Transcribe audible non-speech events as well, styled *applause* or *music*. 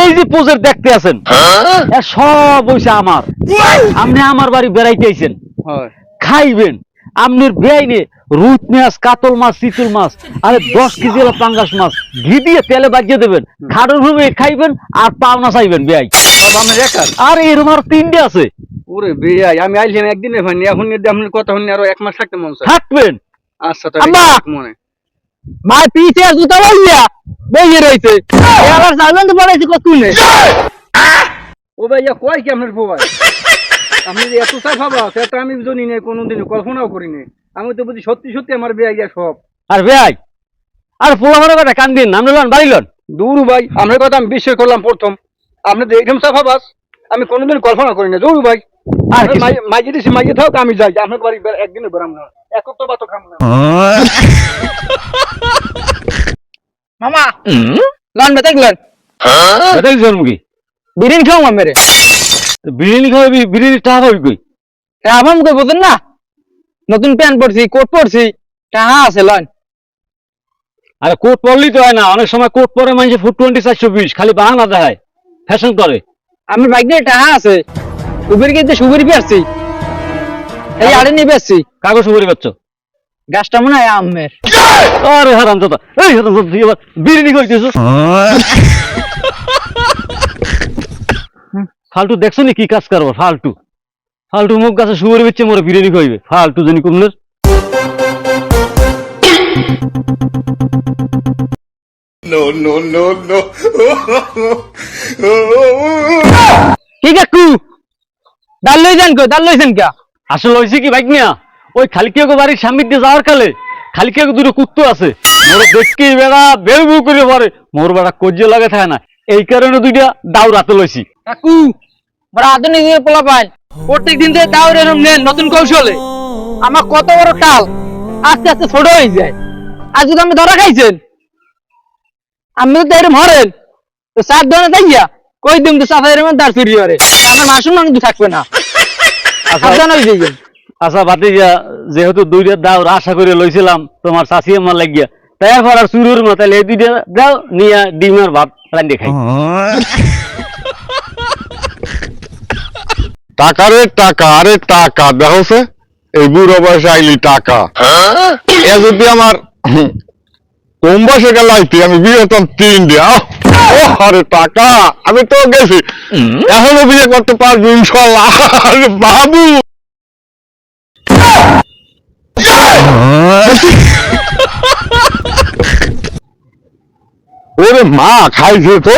এই যে পোজের দেখতে আছেন সব হইছে আমার। আপনি আমার বাড়ি বেড়াইতে আইছেন। খাইবেন। আপনার বেআইনে রুট মাছ কাতল মাছ চিতুল মাছ আরে দশ কেজি হলো পাঙ্গাস মাছ। ঘি দিয়ে তেলে বাজিয়ে দেবেন। খাড়ুর ভাবে খাইবেন আর পাওনা চাইবেন বেআই সব আপনার একার? আর এরকম আর তিনটে আছে। ওরে বেয়াই আমি আইলাম একদিনে ভাই এখন যদি আপনার কথা শুনি আরও এক মাস থাকতে মন থাকবেন? আচ্ছা আম্মা! তাহলে মনে। মা পিছে জুতা লাগিয়া বইয়ে রয়েছে। আবার তো বাড়াইছি কত নে ও ভাইয়া কয় কি আপনার ভাই? আপনি যে এত চা খাবা সেটা আমি জানি না কোনোদিন কল্পনাও করি নাই। আমি তো বুঝি সত্যি সত্যি আমার বেয়াইয়া সব। আর বেআই আর পোলা মানে কথা কান দিন নাম লন বাড়ি লন। দৌড়ু ভাই আপনার কথা আমি বিশ্বাস করলাম প্রথম। আপনি তো এরকম সাফা বাস আমি কোনোদিন কল্পনা করি না দৌড়ু ভাই। আর আর মাইকে দিছি মাইকে থাক আমি যাই। আপনার বাড়ি একদিনে বেরাম না এক তো বাতো খাম না। মামা লন বেতে গেলেন। এটাই জন্মকি বিরিয়ানি খাও মেরে বিরিয়ানি খাওয়াবি বিরিয়ানি টাকা পাবি কই? আমার মুখে বুঝেন না? নতুন প্যান্ট পরছি কোট পরছি টাহা আছে লন। আরে কোট পরলেই তো হয় না। অনেক সময় কোট পরে মানুষে ফুট টোয়েন্টি চারশো বিশ খালি বাহানা দেখায় ফ্যাশন করে। আমার বাইক দিয়ে টাহা আছে। উবের গিয়ে সুবির পেয়েছি এই আড়ে নিয়ে পেয়েছি। কাগজ উপরে পাচ্ছ? গাছটা মনে হয় আমের। আরে হারাম দাদা এই হারাম দাদা তুই এবার বিরিয়ানি ফালতু দেখছ নি কি কাজ করব ফালতু? ফালতু মুখ গাছে শুয়োর বেচছে মোরে বিরিয়ানি খাইবে ফালতু জানি কুমনের কি কাকু ডাল লইছেন কো ডাল লইছেন কা আসলে হয়েছে কি বাইক নিয়া? ওই খালিকিয়াগো বাড়ির সামনে দিয়ে যাওয়ার কালে খালিকিয়াগো দুটো কুত্তো আছে। মোর দেখি বেড়া বেউ বেউ করে পরে মোর বেড়া কজিয়ে লাগে থাকে না। এই কারণে দুইটা দাও রাতে লইছি। কাকু বড় আধুনিক যুগের পোলা পাই প্রত্যেক দিন থেকে দাও এরম নেন নতুন কৌশলে। আমার কত বড় টাল আস্তে আস্তে ছোট হয়ে যায়। আজ যদি আপনি ধরা খাইছেন আপনি তো এরম হরেন। তো সাত ধরনের যাইয়া কই দিন তো সাফা এরম দাঁড় চুরি করে আমার মাসুম মানুষ থাকবে না। সাবধান হয়ে যাইবেন। আচ্ছা বাতিজা যেহেতু দুইটা দাও আশা করে লইছিলাম তোমার চাষি আমার লাগিয়া। তাই এরপর আর চুরুর মতো তাহলে এই দুইটা দাও নিয়ে ডিম আর ভাত রান্ধে খাই। *laughs* টাকা রে টাকা আরে টাকা দেখছে এই বুড়ো বয়সে আইলি টাকা। এ যদি আমার কম বয়সে গেল আইতি আমি বিয়ে হতাম তিন দিয়া। ও আরে টাকা আমি তো গেছি। এখনও বিয়ে করতে পারবি ইনশাল্লাহ। *laughs* বাবু। ওরে মা খাইছে তো